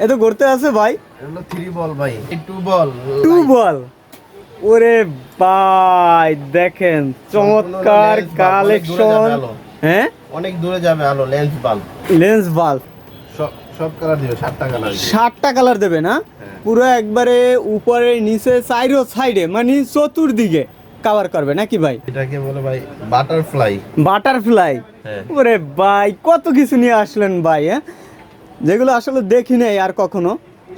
এ তো ঘুরতে আছে ভাই? এগুলো থ্রি বল ভাই টু বল টু বল ওরে ভাই দেখেন চমৎকার কালেকশন হ্যাঁ? অনেক দূরে যাবে আলো লেন্স বাল্ব লেন্স বাল্ব সব কালার দিবে ষাটটা কালার ষাটটা কালার দেবে না? পুরো একবারে উপরে নিচে সাইডও সাইডে মানে চতুর্দিকে কভার করবে নাকি ভাই? এটাকে বলে ভাই বাটারফ্লাই বাটারফ্লাই হ্যাঁ। ওরে ভাই কত কিছু নিয়ে আসলেন ভাই হ্যাঁ? যেগুলো আসলে দেখি নাই আর কখনো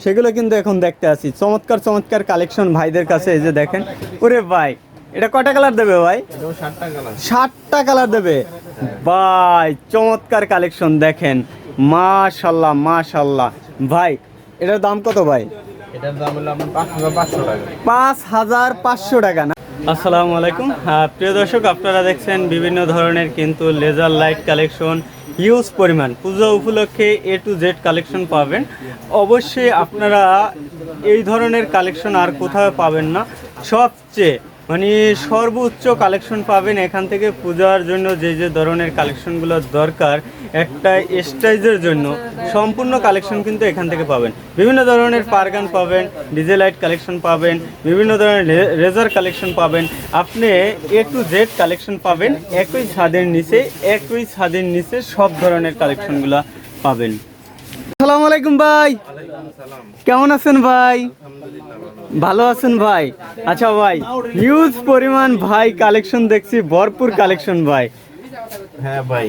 সেগুলো কিন্তু এখন দেখতে আসি। চমৎকার চমৎকার কালেকশন ভাইদের কাছে এই যে দেখেন। ওরে ভাই এটা কটা কালার দেবে ভাই? ষাটটা কালার দেবে। ভাই চমৎকার কালেকশন দেখেন। মাশাল্লাহ মাশাল্লাহ। ভাই এটার দাম কত ভাই? পাঁচ হাজার পাঁচশো টাকা। পাঁচ হাজার পাঁচশো টাকা না? আসসালামু আলাইকুম। হ্যাঁ, প্রিয় দর্শক আপনারা দেখছেন বিভিন্ন ধরনের কিন্তু লেজার লাইট কালেকশন হিউজ পরিমাণ। পুজো উপলক্ষে এ টু জেড কালেকশন পাবেন। অবশ্যই আপনারা এই ধরনের কালেকশন আর কোথাও পাবেন না। সবচেয়ে মানে সর্বোচ্চ কালেকশন পাবেন এখান থেকে পূজার জন্য যে যে ধরনের কালেকশনগুলো দরকার একটা স্টাইজের জন্য সম্পূর্ণ কালেকশন কিন্তু এখান থেকে পাবেন। বিভিন্ন ধরনের পারগান পাবেন ডিজে লাইট কালেকশন পাবেন বিভিন্ন ধরনের রেজার কালেকশন পাবেন। আপনি এ টু জেড কালেকশন পাবেন একই ছাদের নিচে একই ছাদের নিচে সব ধরনের কালেকশনগুলো পাবেন। আসসালামু আলাইকুম ভাই। কেমন আছেন ভাই? ভালো আছেন ভাই? আচ্ছা ভাই হিউজ পরিমাণ ভাই কালেকশন দেখছি ভরপুর কালেকশন ভাই। হ্যাঁ ভাই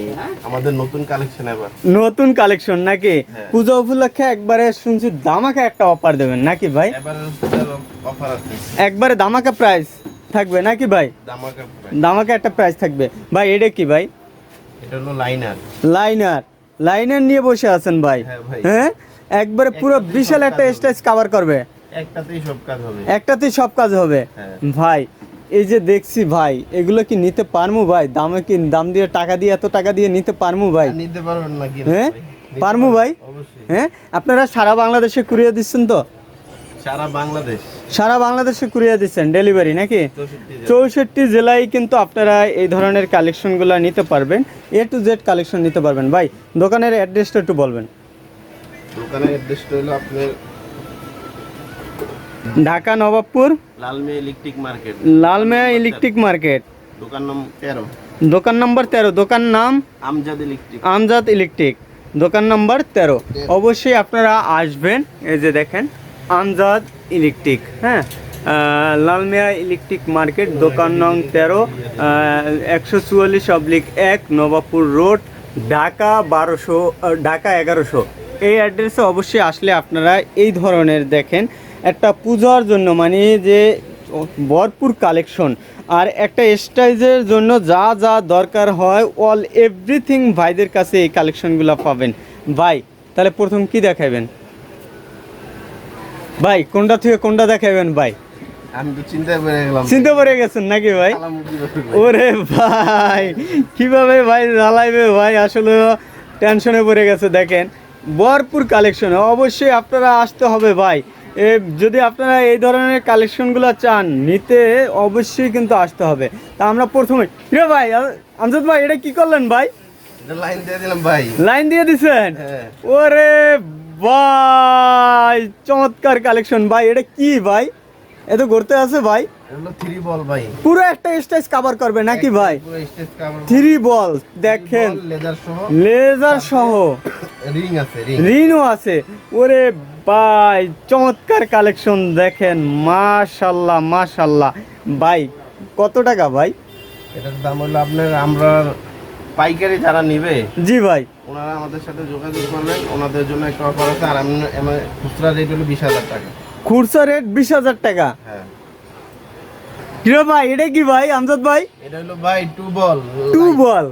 আমাদের নতুন কালেকশন এবার। নতুন কালেকশন নাকি? পূজা উপলক্ষে একবারে শুনছি দামাকা একটা অফার দেবেন নাকি ভাই? অফার আছে। একবারে দামাকা প্রাইস থাকবে নাকি ভাই? দামাকা দামাকা একটা প্রাইস থাকবে। ভাই এটা কি ভাই? এটা হলো লাইনার লাইনার লাইনার নিয়ে বসে আছেন ভাই। হ্যাঁ হ্যাঁ? একবারে পুরো বিশাল একটা। স্টেজ কভার করবে। একটাতেই সব কাজ হবে। একটাতেই সব কাজ হবে? হ্যাঁ। ভাই এই যে দেখছি ভাই এগুলো কি নিতে পারমু ভাই? দামে কি দাম দিয়ে টাকা দিয়ে এত টাকা দিয়ে নিতে পারমু ভাই? নিতে পারবেন নাকি হ্যাঁ? পারমু ভাই? হ্যাঁ? আপনারা সারা বাংলাদেশে কুরিয়ে দিচ্ছেন তো? সারা বাংলাদেশ। সারা বাংলাদেশে কুরিয়ে দিচ্ছেন ডেলিভারি নাকি? চৌষট্টি চৌষট্টি জেলায় কিন্তু আপনারা এই ধরনের কালেকশনগুলো নিতে পারবেন। এ টু জেড কালেকশন নিতে পারবেন। ভাই দোকানের অ্যাড্রেসটা একটু বলবেন। দোকানের অ্যাড্রেসটা হলো আপনার Dhaka Nawabpur. Lalmia electric market. Lalmia electric market. দোকান নম্বর তেরো। দোকান নম্বর তেরো। দোকান নাম আমজাদ ইলেকট্রিক। আমজাদ ইলেকট্রিক। দোকান নম্বর তেরো। অবশ্যই আপনারা আসবেন এই যে দেখেন আমজাদ ইলেকট্রিক হ্যাঁ? লালমিয়া ইলেকট্রিক মার্কেট দোকান নং তেরো একশো চুয়াল্লিশ অবলিক এক নবাবপুর রোড ঢাকা বারোশো ঢাকা এগারোশো। এই অ্যাড্রেসে অবশ্যই আসলে আপনারা এই ধরনের দেখেন একটা পূজার জন্য মানে যে ভরপুর কালেকশন আর একটা স্টাইজের জন্য যা যা দরকার হয় অল এভরিথিং ভাইদের কাছে এই কালেকশনগুলো পাবেন। ভাই তাহলে প্রথম কি দেখাবেন ভাই কোনটা থেকে কোনটা দেখাবেন ভাই? আমি তো চিন্তা করে গেলাম। চিনতে পেরে গেছেন নাকি ভাই? ওরে ভাই কীভাবে ভাই জ্বালাইবে ভাই? আসলে টেনশনে পড়ে গেছে দেখেন। ভরপুর কালেকশন অবশ্যই আপনারা আসতে হবে ভাই। যদি আপনারা এই ধরনের কালেকশনগুলো চান নিতে অবশ্যই কিন্তু আসতে হবে। তা আমরা প্রথমে রে ভাই আমজাদ ভাই এটা কি করলেন ভাই? লাইন দিয়ে দিলাম ভাই। লাইন দিয়ে দিছেন? হ্যাঁ। ওরে ভাই চমৎকার কালেকশন ভাই এটা কি ভাই? এ তো ঘুরতে আছে ভাই। থ্রি বল ভাই। পুরো একটা স্টেজ কভার করবে নাকি ভাই? থ্রি বল দেখেন। লেজার সহ। লেজার সহ। রিং আছে। ওরে ভাই চমৎকার কালেকশন দেখেন। মাশাল্লাহ মাশাল্লাহ। ভাই কত টাকা ভাই? এটার দাম হলো আপনার আমরা পাইকারি যারা নিবে জি ভাই। ওনারা আমাদের সাথে যোগাযোগ করবেন ওনাদের জন্য একটা অফার আছে আর আমি খুচরা রেট হলো বিশ হাজার টাকা। খুচরা রেট বিশ হাজার টাকা? হ্যাঁ। হিরো ভাই এটা কি ভাই আমজাদ ভাই? এটা হলো ভাই টু বল টু বল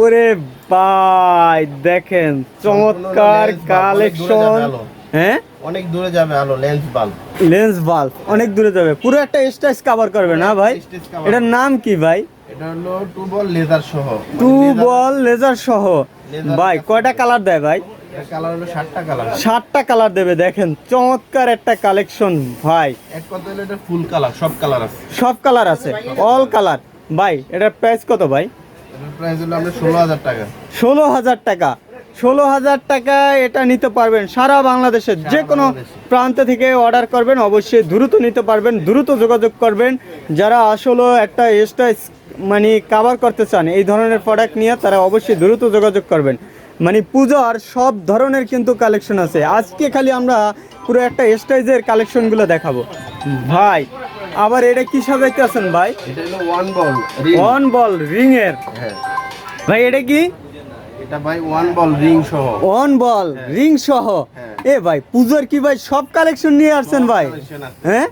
ওরে ভাই দেখেন চমৎকার কালেকশন। হ্যাঁ? অনেক দূরে যাবে আলো লেন্স বাল্ব লেন্স বাল্ব অনেক দূরে যাবে। পুরো একটা স্টেজ কভার করবে না ভাই? এটার নাম কি ভাই? এটা হলো টু বল লেজার সহ টু বল লেজার সহ। ভাই কয়টা কালার দেয় ভাই? কালার হলো ষাটটা কালার সাতটা কালার দেবে দেখেন চমৎকার একটা কালেকশন ভাই। এক কথা হলো এটা ফুল কালার সব কালার আছে। সব কালার আছে অল কালার ভাই এটার প্রাইস কত ভাই? এটার প্রাইস হলো ষোলো হাজার টাকা। ষোলো হাজার টাকা। ষোলো হাজার টাকা এটা নিতে পারবেন সারা বাংলাদেশের যে কোনো প্রান্ত থেকে অর্ডার করবেন অবশ্যই দ্রুত নিতে পারবেন দ্রুত যোগাযোগ করবেন। যারা আসলে একটা স্টাইস মানে কাভার করতে চান এই ধরনের প্রোডাক্ট নিয়ে তারা অবশ্যই দ্রুত যোগাযোগ করবেন। মানে পূজার সব ধরনের কিন্তু কালেকশন আছে। আজকে খালি আমরা পুরো একটা স্টাইজের কালেকশনগুলো দেখাবো। ভাই আবার এটা কি সাজাইতে আছেন ভাই? One ball one ball ring এর। হ্যাঁ। ভাই এটা কি? এটা ভাই ওয়ান বল রিং সহ। অন বল রিং সহ। হ্যাঁ। এ ভাই পুজোর কি ভাই সব কালেকশন নিয়ে আসছেন ভাই? হ্যাঁ?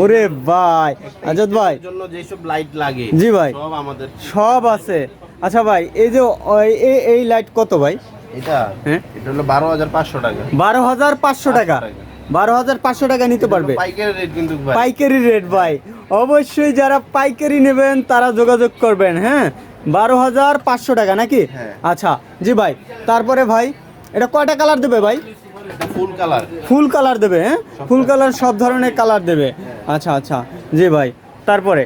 ওরে ভাই আজাদ ভাই। জন্য যেসব লাইট লাগে জি ভাই। সব আমাদের সব আছে। আচ্ছা ভাই এই যে এই লাইট কত ভাই? এটা? হ্যাঁ। এটা হলো বারো হাজার পাঁচশো টাকা। বারো হাজার পাঁচশো টাকা। টাকা। বারো হাজার পাঁচশো টাকা নিতে পারবে। পাইকারি রেট ভাই। অবশ্যই যারা পাইকারি নেবেন তারা যোগাযোগ করবেন হ্যাঁ? বারো হাজার পাঁচশো টাকা নাকি? হ্যাঁ। আচ্ছা জি ভাই তারপরে ভাই এটা কয়টা কালার দেবে ভাই? ফুল কালার ফুল কালার দেবে হ্যাঁ? ফুল কালার সব ধরনের কালার দেবে। আচ্ছা আচ্ছা জি ভাই তারপরে।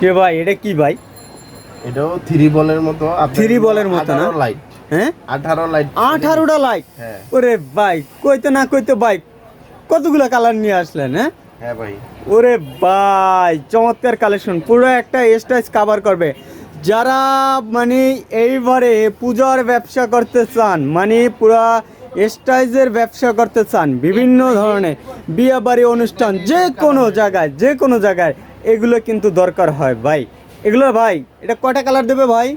কে ভাই এটা কি ভাই? এটাও থ্রি বলের মতো Three বলের মতো না? লাইট হ্যাঁ? আঠারো লাইট আঠারোটা লাইট হ্যাঁ। ওরে ভাই কইতে না কইতে ভাই কতগুলো কালার নিয়ে আসলেন হ্যাঁ? হ্যাঁ ভাই। ওরে ভাই চমৎকার কালেকশন পুরো একটা স্টাইজ কভার করবে। যারা মানে এইবারে পূজার ব্যবসা করতে চান মানে পুরা স্টাইজের ব্যবসা করতে চান বিভিন্ন ধরনের বিয়ে বাড়ি অনুষ্ঠান যে কোনো জায়গায় যে কোনো জায়গায় এগুলো কিন্তু দরকার হয় ভাই। এগুলো ভাই এটা কয়টা কালার দেবে ভাই?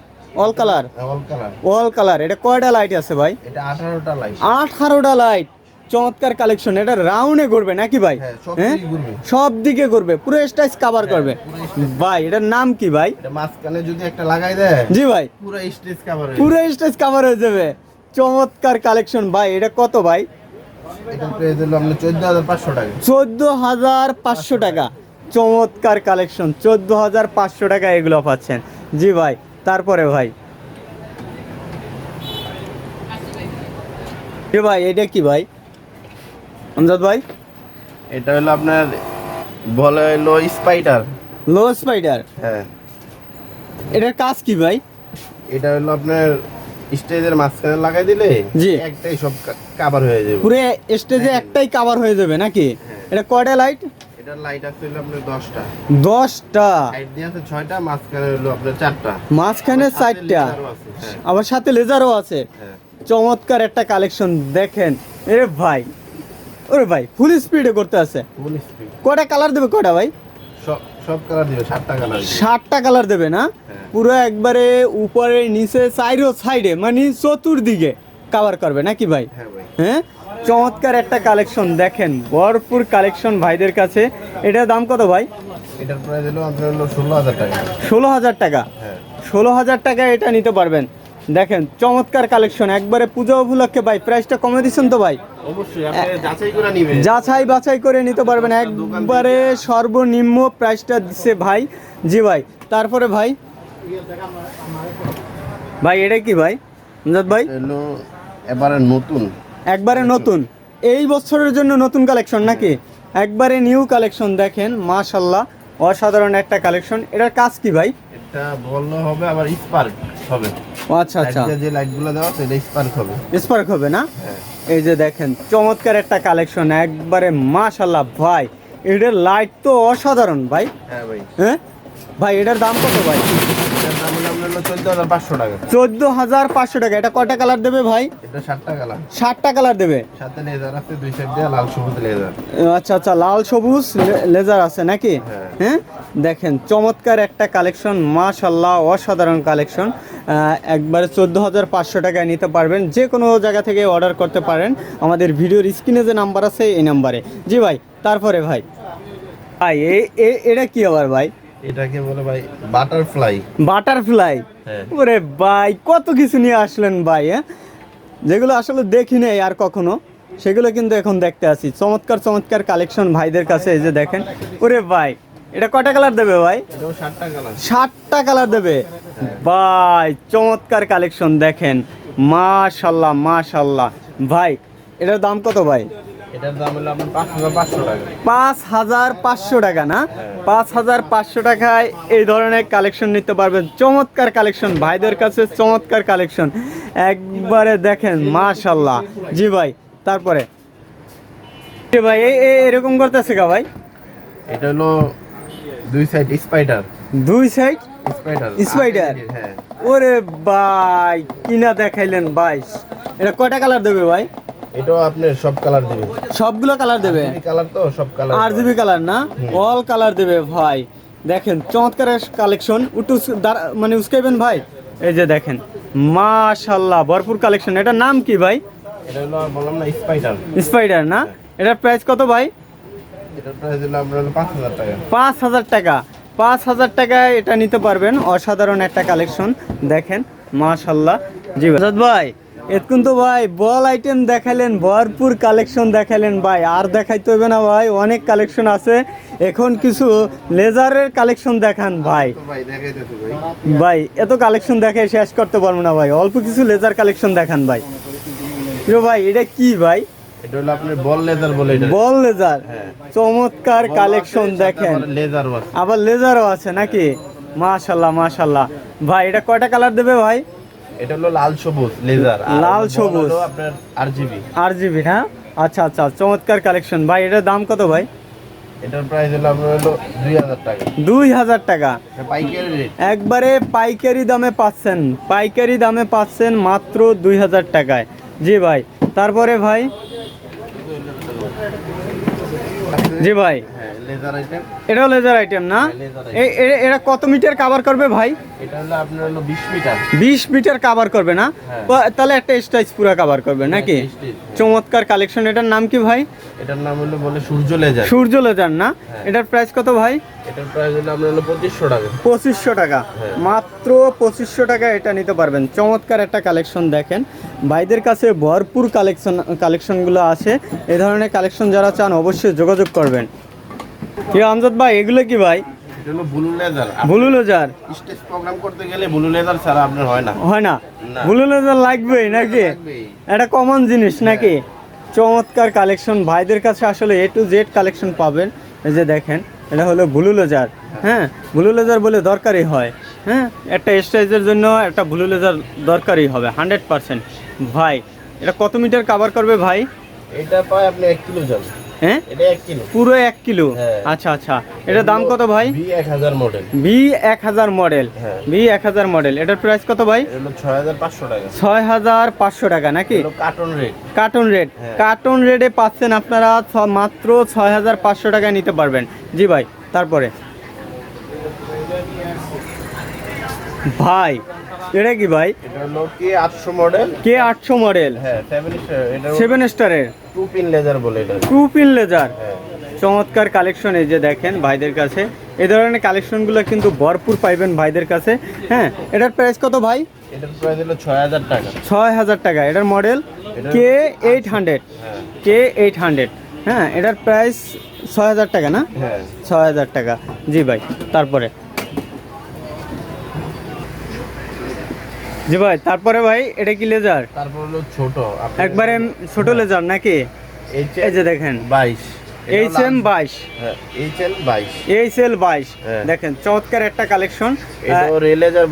All colour all colour all colour এটা কয়টা লাইট আছে ভাই? এটা আঠারোটা লাইট আঠারোটা লাইট চমৎকার কালেকশন এটা রাউন্ডে করবে নাকি ভাই? হ্যাঁ, সব হ্যাঁ? দিকে ঘুরবে। করবে পুরো স্টাইজ কভার করবে। ভাই এটার নাম কি ভাই? মাঝখানে যদি একটা লাগাই দেয় জি ভাই। পুরো স্টেজ কভার হয়ে পুরো স্টাইজ কভার হয়ে যাবে। চমৎকার কালেকশন ভাই এটা কত ভাই? চোদ্দ হাজার পাঁচশো টাকা। চমৎকার কালেকশন চোদ্দ হাজার পাঁচশো টাকা এগুলো পাচ্ছেন। জি ভাই তারপরে ভাই। এ ভাই এটা কি ভাই? আমজাদ ভাই? এটা হলো আপনার বলে হলো স্পাইডার লো স্পাইডার হ্যাঁ। এটার কাজ কি ভাই? এটা হলো আপনার স্টেজের মাঝখানে লাগাই দিলে জি। একটাই সব কাভার হয়ে যাবে। পুরো স্টেজে একটাই কাভার হয়ে যাবে নাকি? এটা কয়টা লাইট এটা লাইট আছে হলো আপনার দশটা। দশটা। সাইড দিয়ে আছে ছয়টা মাঝখানে হলো আপনার চারটা। মাঝখানে সাথে চারটা। laser ও আছে, হ্যাঁ, আবার সাথে লেজারও আছে। হ্যাঁ। চমৎকার একটা কালেকশন দেখেন। এরে ভাই। ওরে ভাই ফুল স্পিডে করতে আছে। Full speed। কয়টা কালার দেবে কয়টা ভাই? সব সব কালার দিবে সাতটা কালার ষাটটা কালার দেবে না? হ্যাঁ। পুরো একবারে উপরে নিচে সাইডও সাইডে মানে চতুর্দিকে কাভার করবে নাকি ভাই? হ্যাঁ ভাই। হ্যাঁ? চমৎকার একটা কালেকশন দেখেন ভরপুর কালেকশন ভাইদের কাছে। এটার দাম কত ভাই? এটার প্রাইস হলো আপনার হলো ষোলো হাজার টাকা। ষোলো হাজার টাকা। হ্যাঁ। ষোলো হাজার টাকা এটা নিতে পারবেন। দেখেন চমৎকার কালেকশন একবারে পুজো উপলক্ষে ভাই প্রাইসটা কমে দিচ্ছেন তো ভাই? অবশ্যই যাচাই বাছাই করে নিতে পারবেন একবারে সর্বনিম্ন প্রাইসটা দিচ্ছে ভাই। জি ভাই তারপরে ভাই? ভাই এটা কি ভাই? ভাই? এবারে নতুন। একবারে নতুন। এই বছরের জন্য নতুন কালেকশন নাকি? একবারে নিউ কালেকশন দেখেন মাশাল্লাহ অসাধারণ একটা কালেকশন এটার কাজ কি ভাই? এটা বলল হবে আবার স্পার্ক হবে। আচ্ছা আচ্ছা। যে লাইটগুলো দেওয়া আছে এটা স্পার্ক হবে। স্পার্ক হবে না? হ্যাঁ। এই যে দেখেন চমৎকার একটা কালেকশন একবারে মাশাল্লাহ ভাই। এটার লাইট তো অসাধারণ ভাই। হ্যাঁ ভাই। হ্যাঁ? ভাই এটার দাম কত ভাই? চোদ্দ হাজার পাঁচশো টাকা। এটা কয়টা কালার দেবে ভাই? কালার। ষাটটা কালার দেবে? আচ্ছা আচ্ছা লাল সবুজ লেজার আছে নাকি? হ্যাঁ। হ্যাঁ? দেখেন চমৎকার একটা কালেকশন মাশাল্লাহ অসাধারণ কালেকশন। একবারে চোদ্দ হাজার পাঁচশো টাকায় নিতে পারবেন। যে কোনো জায়গা থেকে অর্ডার করতে পারেন। আমাদের ভিডিওর স্ক্রিনে যে নাম্বার আছে এই নাম্বারে। জি ভাই তারপরে ভাই। ভাই এটা কি আবার ভাই? এটাকে বলে ভাই বাটারফ্লাই। বাটারফ্লাই? হ্যাঁ। ওরে ভাই কত কিছু নিয়ে আসলেন ভাই হ্যাঁ? যেগুলো আসলে দেখি নাই আর কখনো সেগুলো কিন্তু এখন দেখতে আসি চমৎকার চমৎকার কালেকশন ভাইদের কাছে এই যে দেখেন। ওরে ভাই এটা কয়টা কালার দেবে ভাই? ষাটটা কালার দেবে। ভাই চমৎকার কালেকশন দেখেন। মাশাল্লাহ মাশাল্লাহ। ভাই এটার দাম কত ভাই? এটার দাম হলো আপনার পাঁচ হাজার পাঁচশো টাকা। পাঁচ হাজার পাঁচশো টাকা না? পাঁচ হাজার পাঁচশো টাকায় এই ধরনের কালেকশন নিতে পারবেন। চমৎকার কালেকশন ভাইদের কাছে চমৎকার কালেকশন একবারে দেখেন মাশাল্লাহ জি ভাই তারপরে? জি ভাই এই এরকম করতেছে কা ভাই। এটা হলো দুই সাইড স্পাইডার দুই সাইড স্পাইডার? হ্যাঁ। ওরে ভাই কিনা দেখাইলেন বাইশ এটা কয়টা কালার দেবে ভাই? এটাও আপনি সব কালার দিবেন সবগুলো কালার দেবে? কালার তো সব কালার আর জিবি কালার না? অল কালার দেবে ভাই। দেখেন চমৎকার কালেকশন দাঁড়া- মানে উস্কাইবেন ভাই। এই যে দেখেন মাশাল্লাহ ভরপুর কালেকশন এটার নাম কি ভাই? এটা হলো বললাম না স্পাইডার স্পাইডার না? এটার প্রাইস কত ভাই? এটার প্রাইস হলো আপনার হলো পাঁচ হাজার টাকা। পাঁচ হাজার টাকা। পাঁচ হাজার টাকায় এটা নিতে পারবেন। অসাধারণ একটা কালেকশন দেখেন মাশাল্লাহ। জি ভাই। ভাই এতক্ষণ তো ভাই বল আইটেম দেখালেন ভরপুর কালেকশন দেখালেন ভাই। আর দেখাইতে হবে না ভাই অনেক কালেকশন আছে। এখন কিছু লেজারের কালেকশন দেখান ভাই। ভাই এত কালেকশন দেখে শেষ করতে পারব না ভাই। অল্প কিছু লেজার কালেকশন দেখান ভাই। ভাই এটা কি ভাই? Ball laser ball laser. চমৎকার কালেকশন দেখেন। আবার লেজারও আছে। নাকি? মাশাল্লাহ মাশাল্লাহ। ভাই এটা কয়টা কালার দেবে ভাই? এটা হলো লাল সবুজ লেজার লাল সবুজ। আপনার আরজিবি আর জিবি হ্যাঁ? আচ্ছা আচ্ছা চমৎকার কালেকশন ভাই এটার দাম কত ভাই? এটার প্রাইস হলো আপনার হলো দুই হাজার টাকা। দুই হাজার টাকা। পাইকারি রেট একবারে পাইকারি দামে পাচ্ছেন পাইকারি দামে পাচ্ছেন মাত্র দুই হাজার টাকায়। জি ভাই। তারপরে ভাই? জি ভাই। হ্যাঁ লেজার আইটেম এটাও লেজার আইটেম না এ- এ- এটা কত মিটার কাভার করবে ভাই? এটা বিশ মিটার কাভার করবে না? হ্যাঁ। তাহলে একটা স্টাইজ পুরো কাভার করবে নাকি? হ্যাঁ। চমৎকার কালেকশন এটার নাম কি ভাই? এটার নাম হলো বলে সূর্য লেজার সূর্য লেজার না? হ্যাঁ। এটার প্রাইস কত ভাই? এটার প্রাইস হলো আপনার হলো পঁচিশশো টাকা। পঁচিশশো টাকা। হ্যাঁ। মাত্র পঁচিশশো টাকা এটা নিতে পারবেন। চমৎকার একটা কালেকশন দেখেন। ভাইদের কাছে ভরপুর কালেকশন কালেকশনগুলো আছে। এই ধরনের কালেকশন যারা চান অবশ্যই যোগাযোগ করবেন কি আমজাদ ভাই এগুলো কি ভাই? Blue laser blue laser stage programme করতে গেলে ব্লু লেজার ছাড়া আপনার হয় না। হয়। ব্লু লেজার লাগবেই নাকি। এটা কমন জিনিস নাকি? চমৎকার কালেকশন ভাইদের কাছে আসলে এ টু জেড কালেকশন পাবেন। এই যে দেখেন এটা হলো ব্লু লেজার হ্যাঁ ব্লু লেজার বলে দরকারই হয়। হ্যাঁ একটা স্টেজের জন্য একটা ব্লু লেজার দরকারই হবে হান্ড্রেড পার্সেন্ট ভাই এটা কত মিটার কাভার করবে ভাই? এটা পায় আপনি এক কিলো যান হ্যাঁ? পুরো এক কিলো? হ্যাঁ। আচ্ছা আচ্ছা। এটার দাম কত ভাই? বি এক হাজার মডেল। বি এক হাজার মডেল। হ্যাঁ। এক হাজার মডেল। এটার প্রাইস কত ভাই? ছয় হাজার পাঁচশো টাকা। নাকি? Carton rate carton rate. Carton রেটে পাচ্ছেন আপনারা মাত্র ছয় হাজার পাঁচশো টাকায় নিতে পারবেন। জি ভাই তারপরে। ভাই এটা কি ভাই? এটা হলো কে আটশো মডেল কে আটশো মডেল হ্যাঁ সেভেন এটা সেভেন স্টারের টু পিন লেজার বলে এটা। টু পিন লেজার চমৎকার কালেকশন এই যে দেখেন ভাইদের কাছে। এই ধরনের কালেকশনগুলো কিন্তু ভরপুর পাইবেন ভাইদের কাছে। হ্যাঁ এটার প্রাইস কত ভাই? এটার প্রাইস হলো ছয় হাজার টাকা। ছয় হাজার টাকা। এটার মডেল কে এইট হান্ড্রেড হ্যাঁ। কে এইট হান্ড্রেড হ্যাঁ এটার প্রাইস ছয় হাজার টাকা না? হ্যাঁ। ছয় হাজার টাকা। জি ভাই তারপরে। জি ভাই তারপরে ভাই এটা কি লেজার তারপর হলো ছোট একবারে ছোট লেজার নাকি? এই যে দেখেন। বাইশ। এইচ এম বাইশ। হ্যাঁ এইচ এল বাইশ। বাইশ। হ্যাঁ। দেখেন চমৎকার একটা কালেকশন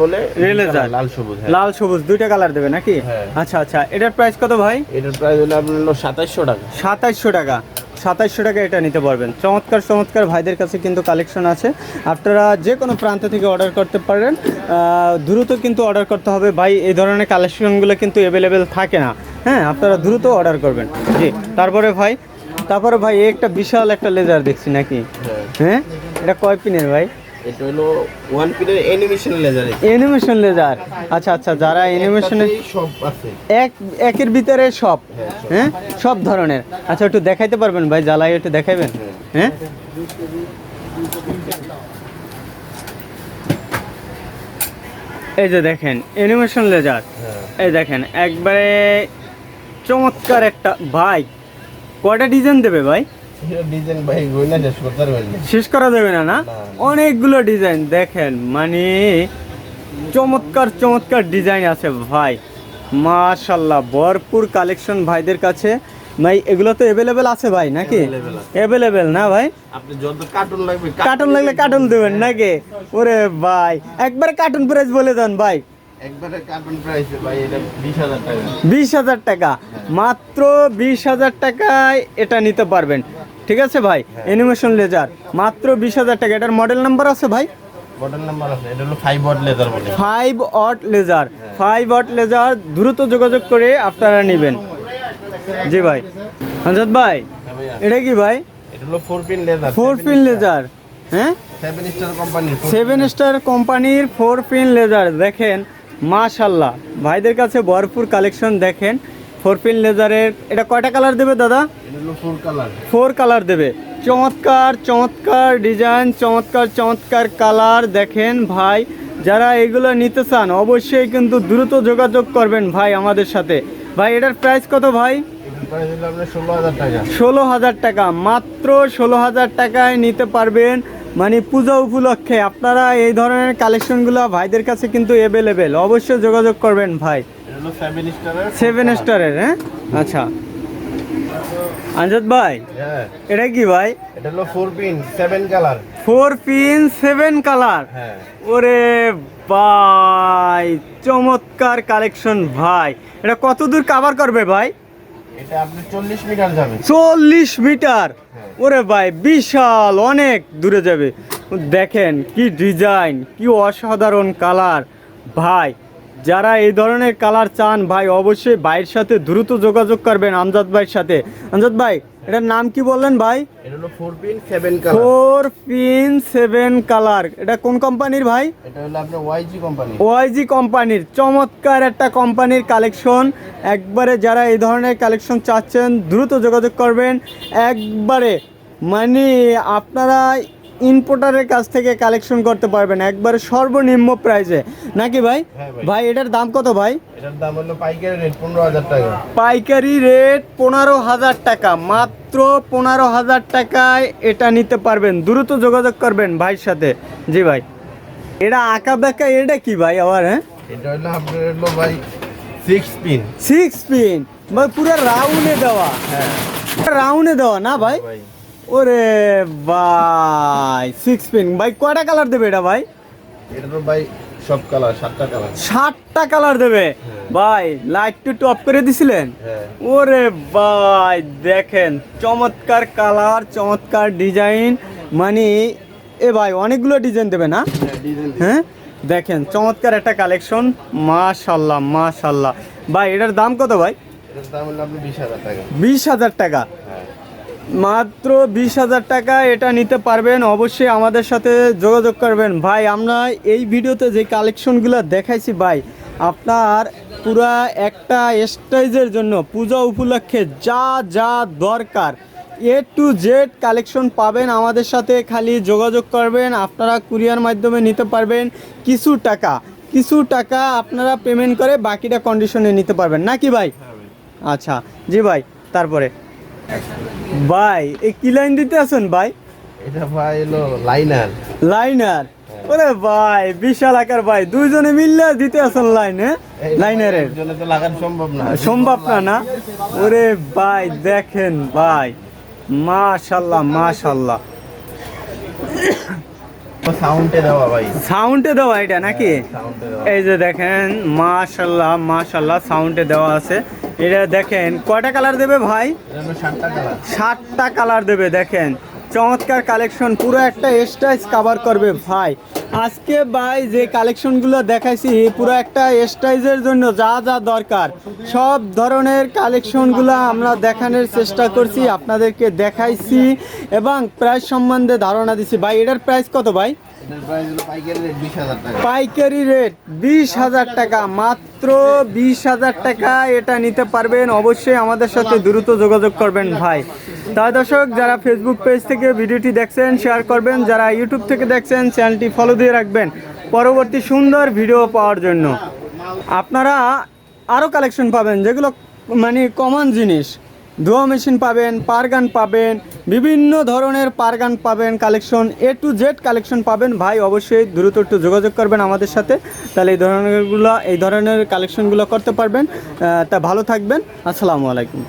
বলে রে লাল সবুজ হ্যাঁ। লাল সবুজ দুইটা কালার দেবে নাকি? হ্যাঁ। আচ্ছা আচ্ছা এটার প্রাইস কত ভাই? এটার প্রাইস হলো আপনার হলো টাকা। সাতাইশশো টাকা। সাতাইশশো টাকা এটা নিতে পারবেন। চমৎকার চমৎকার ভাইদের কাছে কিন্তু কালেকশন আছে। আপনারা যে কোনো প্রান্ত থেকে অর্ডার করতে পারেন। দ্রুত কিন্তু অর্ডার করতে হবে। ভাই এই ধরনের কালেকশনগুলো কিন্তু অ্যাভেলেবেল থাকে না। হ্যাঁ আপনারা দ্রুত অর্ডার করবেন। জি তারপরে ভাই তারপরে ভাই একটা বিশাল একটা লেজার দেখছি নাকি? হ্যাঁ? হ্যাঁ এটা কয় পিনের ভাই? এটা হলো ওয়ান পিনের অ্যানিমেশন লেজার অ্যানিমেশন লেজার আচ্ছা আচ্ছা যারা অ্যানিমেশনের সব আছে। এক একের ভিতরে সব। হ্যাঁ, সব। হ্যাঁ? ধরনের। আচ্ছা একটু দেখাইতে পারবেন ভাই জ্বালাই একটু দেখাইবেন? হ্যাঁ। এই যে দেখেন অ্যানিমেশন লেজার হ্যাঁ। এই দেখেন একবারে চমৎকার একটা ভাই কয়টা ডিজাইন দেবে ভাই? ডিজাইন ভাই গইনা শেষ করতে পারবেন শেষ করা যাবে না না। অনেকগুলো ডিজাইন দেখেন মানে চমৎকার চমৎকার ডিজাইন আছে ভাই। মাশাল্লাহ ভরপুর কালেকশন ভাইদের কাছে। ভাই এগুলো তো অ্যাভেলেবেল আছে ভাই নাকি। অ্যাভেলেবেল না ভাই? আপনি যত কার্টুন লাগবে কার্টুন লাগলে কার্টুন দেবেন নাকি? ওরে ভাই একবার কার্টুন প্রাইস বলে দেন ভাই। একবারে কার্টুন প্রাইসে ভাই এটা বিশ হাজার টাকা। হাজার মাত্র হাজার টাকায় এটা নিতে পারবেন। ঠিক আছে ভাই? অ্যানিমেশন লেজার মাত্র বিশ হাজার টাকা। এটার মডেল নাম্বার আছে ভাই? মডেল নাম্বার আছে। এটা হলো ফাইভ ওয়াট লেজার বলে অট লেজার দ্রুত যোগাযোগ করে আপনারা নেবেন। জি ভাই। হাজাদ ভাই হ্যাঁ এটা কি ভাই? এটা হলো four pin laser four pin laser হ্যাঁ? সেভেন স্টার কোম্পানির সেভেন স্টার কোম্পানির ফোর পিন লেজার দেখেন মাশাল্লাহ ভাইদের কাছে ভরপুর কালেকশন দেখেন। ফোর পিন লেজারের এটা কয়টা কালার দেবে দাদা? ফোর কালার দেবে। চমৎকার চমৎকার ডিজাইন চমৎকার চমৎকার কালার দেখেন ভাই। যারা এগুলো নিতে চান অবশ্যই কিন্তু দ্রুত যোগাযোগ করবেন ভাই আমাদের সাথে। ভাই এটার প্রাইস কত ভাই? ষোলো হাজার টাকা। মাত্র ষোলো হাজার টাকায় নিতে পারবেন। মানে পূজা উপলক্ষে আপনারা এই ধরনের কালেকশনগুলো ভাইদের কাছে কিন্তু অ্যাভেলেবেল অবশ্যই যোগাযোগ করবেন ভাই। সেভেন স্টারের হ্যাঁ? আচ্ছা। আঞ্জাদ ভাই হ্যাঁ। এটা কি ভাই? এটা হলো four pin seven colour four pin seven colour ওরে ভাই চমৎকার কালেকশন ভাই। এটা কত দূর কাভার করবে ভাই? এটা আপনি চল্লিশ মিটার যাবে। মিটার? ওরে ভাই বিশাল অনেক দূরে যাবে। দেখেন কি ডিজাইন কি অসাধারণ কালার। ভাই যারা এই ধরনের কালার চান ভাই অবশ্যই ভাইয়ের সাথে দ্রুত যোগাযোগ করবেন আমজাদ ভাইয়ের সাথে। আমজাদ ভাই এটার নাম কি বললেন ভাই? এটা হলো four pin seven colour pin এটা কোন কোম্পানির ভাই? এটা হলো আপনার ওয়াইজি কোম্পানি ওয়াইজি কোম্পানির চমৎকার একটা কোম্পানির কালেকশন একবারে যারা এই ধরনের কালেকশন চাচ্ছেন দ্রুত যোগাযোগ করবেন। একবারে মানে আপনারা ইম্পোর্টারের কাছ থেকে কালেকশন করতে পারবেন একবারে সর্বনিম্ন প্রাইসে নাকি ভাই? হ্যাঁ ভাই। ভাই এটার দাম কত ভাই? এটার দাম হলো পাইকারি রেট পনেরো হাজার টাকা। পাইকারি রেট পনেরো হাজার টাকা মাত্র পনেরো হাজার টাকায় এটা নিতে পারবেন। দ্রুত যোগাযোগ করবেন ভাইয়ের সাথে। জি ভাই। এটা আঁকা বাঁকা এটা কি ভাই আবার হ্যাঁ? এটা হলো আপনার হলো ভাই সিক্স পিন সিক্স পিন ভাই পুরো রাউন্ডে দেওয়া। হ্যাঁ। রাউন্ডে দেওয়া না ভাই? ভাই। ওরে ভাই সিক্স পিন ভাই কয়টা কালার দেবে এটা ভাই? এটা তো ভাই সব কালার সাতটা কালার ষাটটা কালার দেবে? ভাই লাইট টু অফ করে দিছিলেন? হ্যাঁ। ওরে ভাই দেখেন চমৎকার কালার চমৎকার ডিজাইন মানে এ ভাই অনেকগুলো ডিজাইন দেবে না? হ্যাঁ দেখেন চমৎকার একটা কালেকশন মাশাল্লাহ মাশাল্লাহ। ভাই এটার দাম কত ভাই? বিশ হাজার টাকা। বিশ হাজার টাকা। হ্যাঁ মাত্র বিশ হাজার টাকা এটা নিতে পারবেন অবশ্যই আমাদের সাথে যোগাযোগ করবেন। ভাই আমরা এই ভিডিওতে যে কালেকশনগুলো দেখাইছি ভাই আপনার পুরা একটা স্টেজের জন্য পূজা উপলক্ষে যা যা দরকার এ টু জেড কালেকশন পাবেন। আমাদের সাথে খালি যোগাযোগ করবেন আপনারা কুরিয়ার মাধ্যমে নিতে পারবেন কিছু টাকা। কিছু টাকা আপনারা পেমেন্ট করে বাকিটা কন্ডিশনে নিতে পারবেন। নাকি ভাই। আচ্ছা জি ভাই তারপরে। ভাই এই কি লাইন দিতে আছেন ভাই? এটা ভাই হলো লাইনার লাইনার ওরে ভাই বিশাল আকার ভাই দুইজনে মিললে দিতে আছেন লাইন হ্যাঁ লাইনারের তো লাগানো সম্ভব না। সম্ভব না না? ওরে ভাই দেখেন ভাই। মাশাল্লাহ মাশাল্লাহ। সাউন্ডে দেওয়া এটা নাকি? এই যে দেখেন মাশাল্লাহ মাশাল্লাহ সাউন্ডে দেওয়া আছে। এটা দেখেন কয়টা কালার দেবে ভাই? কালার দেবে দেখেন। চমৎকার কালেকশন পুরো একটা স্টাইজ কভার করবে ভাই। আজকে ভাই যে কালেকশনগুলো দেখাইছি পুরো একটা স্টাইজের জন্য যা যা দরকার সব ধরনের কালেকশনগুলো আমরা দেখানোর চেষ্টা করছি আপনাদেরকে দেখাইছি এবং প্রাইস সম্বন্ধে ধারণা দিছি। ভাই এটার প্রাইস কত ভাই? পাইকারি রেট বিশ হাজার টাকা মাত্র বিশ হাজার টাকা এটা নিতে পারবেন। অবশ্যই আমাদের সাথে দ্রুত যোগাযোগ করবেন ভাই। তাই দর্শক, যারা ফেসবুক পেজ থেকে ভিডিওটি দেখছেন শেয়ার করবেন, যারা ইউটিউব থেকে দেখছেন চ্যানেলটি ফলো দিয়ে রাখবেন। পরবর্তী সুন্দর ভিডিও পাওয়ার জন্য। আপনারা আরও কালেকশন পাবেন, যেগুলো মানে কমন জিনিস। ধোয়া মেশিন পাবেন পারগান পাবেন, বিভিন্ন ধরনের পারগান পাবেন collection A to Z collection পাবেন। ভাই, অবশ্যই দ্রুত একটু যোগাযোগ করবেন আমাদের সাথে। তাহলে এই ধরনেরগুলো, এই ধরনের কালেকশনগুলো করতে পারবেন। তা ভালো থাকবেন। আসসালামু আলাইকুম।